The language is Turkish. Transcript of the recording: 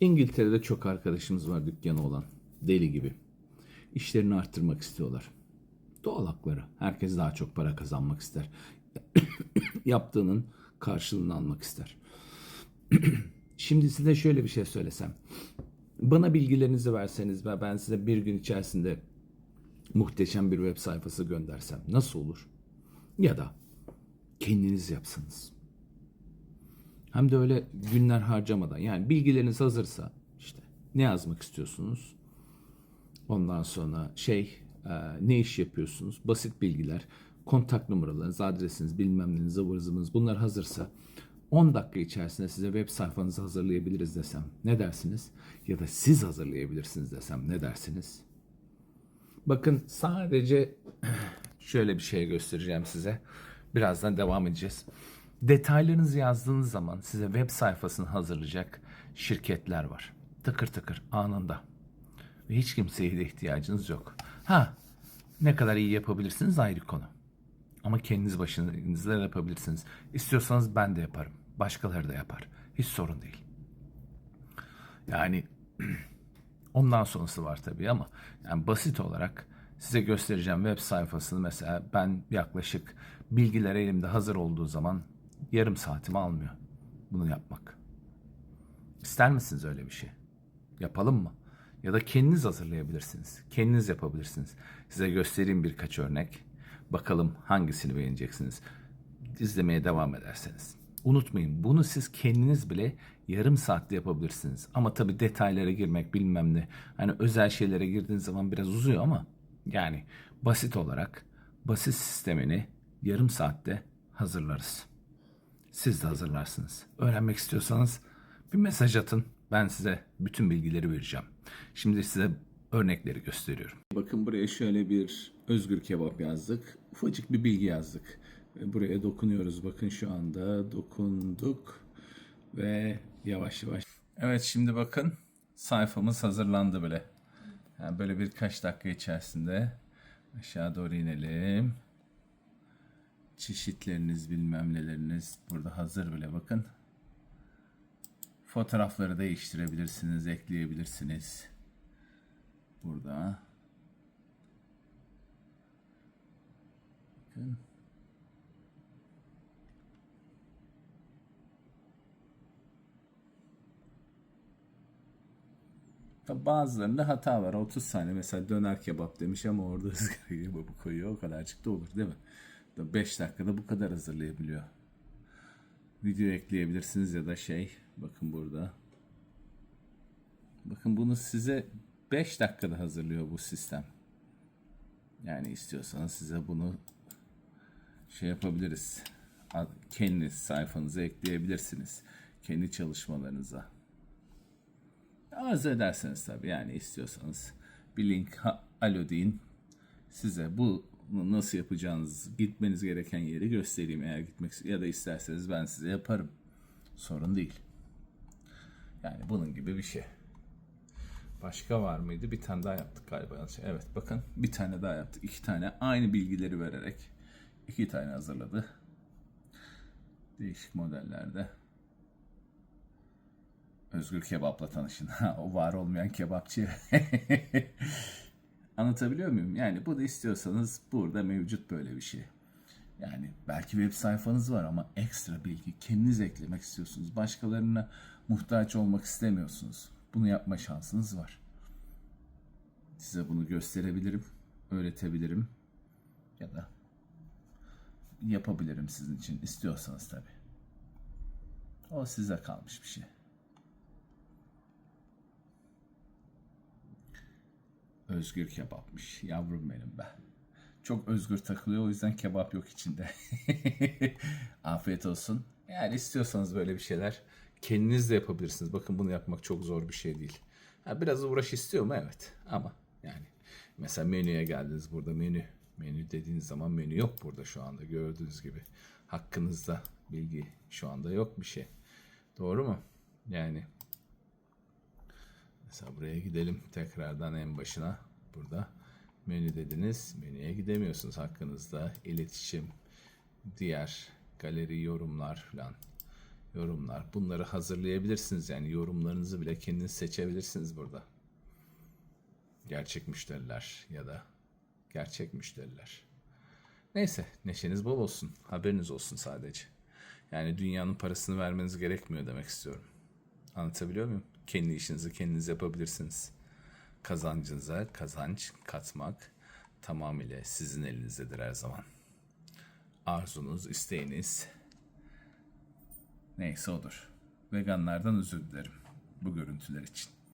İngiltere'de çok arkadaşımız var dükkanı olan. Deli gibi. İşlerini arttırmak istiyorlar. Doğal hakları. Herkes daha çok para kazanmak ister. Yaptığının karşılığını almak ister. Şimdi size şöyle bir şey söylesem. Bana bilgilerinizi verseniz ve ben size bir gün içerisinde muhteşem bir web sayfası göndersem nasıl olur? Ya da kendiniz yapsanız. Hem de öyle günler harcamadan. Yani bilgileriniz hazırsa işte ne yazmak istiyorsunuz? Ondan sonra şey e, ne iş yapıyorsunuz? Basit bilgiler, kontak numaralarınız, adresiniz, bilmem neniz, ıvır bunlar hazırsa 10 dakika içerisinde size web sayfanızı hazırlayabiliriz desem ne dersiniz? Ya da siz hazırlayabilirsiniz desem ne dersiniz? Bakın sadece şöyle bir şey göstereceğim size. Birazdan devam edeceğiz. Detaylarınızı yazdığınız zaman size web sayfasını hazırlayacak şirketler var. Tıkır tıkır anında. Ve hiç kimseye de ihtiyacınız yok. Ha ne kadar iyi yapabilirsiniz ayrı konu. Ama kendiniz başınızda da yapabilirsiniz. İstiyorsanız ben de yaparım. Başkaları da yapar. Hiç sorun değil. Yani ondan sonrası var tabii ama yani basit olarak size göstereceğim web sayfasını mesela ben yaklaşık bilgiler elimde hazır olduğu zaman yarım saatimi almıyor bunu yapmak. İster misiniz öyle bir şey? Yapalım mı? Ya da kendiniz hazırlayabilirsiniz. Kendiniz yapabilirsiniz. Size göstereyim birkaç örnek. Bakalım hangisini beğeneceksiniz. İzlemeye devam ederseniz. Unutmayın bunu siz kendiniz bile yarım saatte yapabilirsiniz. Ama tabii detaylara girmek bilmem ne. Hani özel şeylere girdiğiniz zaman biraz uzuyor ama yani basit olarak basit sistemini yarım saatte hazırlarız. Siz de hazırlarsınız. Öğrenmek istiyorsanız bir mesaj atın. Ben size bütün bilgileri vereceğim. Şimdi size örnekleri gösteriyorum. Bakın buraya şöyle bir özgür kebap yazdık. Ufacık bir bilgi yazdık. Buraya dokunuyoruz. Bakın şu anda dokunduk ve yavaş yavaş. Evet şimdi bakın sayfamız hazırlandı bile. Yani böyle birkaç dakika içerisinde aşağı doğru inelim. Çeşitleriniz bilmem neleriniz burada hazır bile bakın. Fotoğrafları değiştirebilirsiniz, ekleyebilirsiniz. Burada. Bakın. Tabi bazılarında hata var. 30 saniye mesela döner kebap demiş ama orada ızgara kebabı koyuyor. O kadarcık da olur değil mi? 5 dakikada bu kadar hazırlayabiliyor. Video ekleyebilirsiniz ya da şey bakın burada. Bakın bunu size 5 dakikada hazırlıyor bu sistem. Yani istiyorsanız size bunu şey yapabiliriz. Kendi sayfanıza ekleyebilirsiniz. Kendi çalışmalarınıza. Arzu ederseniz tabii yani istiyorsanız bir link alo deyin. Size bu nasıl yapacağınız, gitmeniz gereken yeri göstereyim eğer gitmek ya da isterseniz ben size yaparım. Sorun değil. Yani bunun gibi bir şey. Başka var mıydı? Bir tane daha yaptık galiba. Evet bakın bir tane daha yaptık. İki tane aynı bilgileri vererek iki tane hazırladı. Değişik modellerde. Özgür Kebap'la tanışın. o var olmayan kebapçı. Anlatabiliyor muyum? Yani bu da istiyorsanız burada mevcut böyle bir şey. Yani belki web sayfanız var ama ekstra bilgi kendiniz eklemek istiyorsunuz. Başkalarına muhtaç olmak istemiyorsunuz. Bunu yapma şansınız var. Size bunu gösterebilirim, öğretebilirim ya da yapabilirim sizin için istiyorsanız tabii. O size kalmış bir şey. Özgür kebapmış. Yavrum benim be. Çok özgür takılıyor o yüzden kebap yok içinde. Afiyet olsun. Eğer istiyorsanız böyle bir şeyler kendiniz de yapabilirsiniz. Bakın bunu yapmak çok zor bir şey değil. Ha, biraz uğraş istiyor mu? Evet. Ama yani mesela menüye geldiniz burada menü. Menü dediğiniz zaman menü yok burada şu anda gördüğünüz gibi. Hakkınızda bilgi şu anda yok bir şey. Doğru mu? Yani Mesela buraya gidelim tekrardan en başına. Burada menü dediniz. Menüye gidemiyorsunuz hakkınızda. iletişim, diğer galeri, yorumlar falan. yorumlar. Bunları hazırlayabilirsiniz yani yorumlarınızı bile kendiniz seçebilirsiniz burada. Gerçek müşteriler ya da gerçek müşteriler. Neyse neşeniz bol olsun. Haberiniz olsun sadece. Yani dünyanın parasını vermeniz gerekmiyor demek istiyorum. Anlatabiliyor muyum? Kendi işinizi kendiniz yapabilirsiniz. Kazancınıza kazanç katmak tamamıyla sizin elinizdedir her zaman. Arzunuz, isteğiniz neyse odur. Veganlardan özür dilerim bu görüntüler için.